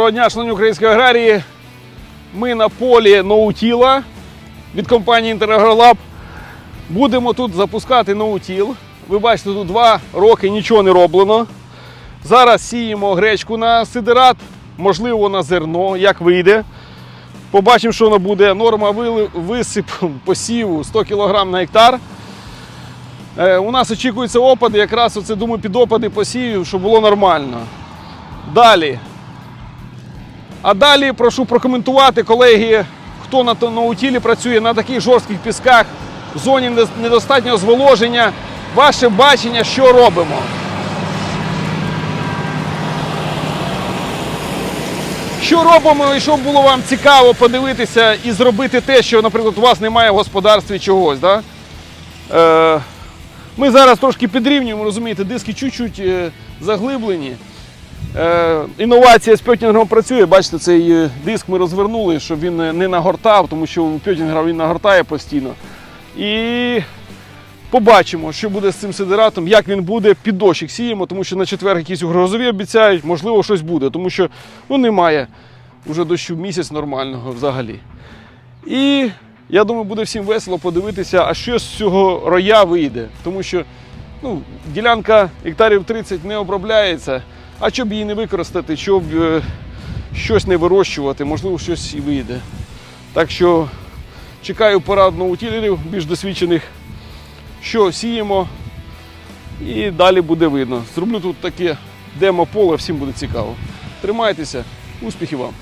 Доброго дня, шановні української аграрії. Ми на полі ноутіла від компанії Інтерагролаб. Будемо тут запускати ноутіл. Ви бачите, тут два роки нічого не роблено. Зараз сіємо гречку на сидерат, можливо, на зерно, як вийде. Побачимо, що воно буде. Норма висипу посіву 100 кг на гектар. Е, у нас очікуються опади, якраз оце думаю, під опади посівів, щоб було нормально. Далі. А далі прошу прокоментувати, колеги, хто на ноутілі працює на таких жорстких пісках, в зоні недостатнього зволоження. Ваше бачення, що робимо. Що робимо і що було вам цікаво подивитися і зробити те, що, наприклад, у вас немає в господарстві чогось. Да? Е, ми зараз трошки підрівнюємо, розумієте, диски чуть-чуть е, заглиблені. Е, інновація з пьотінгом працює. Бачите, цей е, диск ми розвернули, щоб він не- нагортав, тому що у пьотінгера він нагортає постійно. І побачимо, що буде з цим сидератом, як він буде під дощик сіємо, тому що на четвер якісь грозові обіцяють, можливо, щось буде, тому що ну, немає вже дощу місяць нормального взагалі. І я думаю, буде всім весело подивитися, а що з цього роя вийде. Тому що ну, ділянка гектарів 30 не обробляється, а щоб її не використати, щоб е, щось не вирощувати, можливо, щось і вийде. Так що чекаю порад утілерів більш досвідчених, що сіємо, і далі буде видно. Зроблю тут таке демо-поле, всім буде цікаво. Тримайтеся, успіхів вам!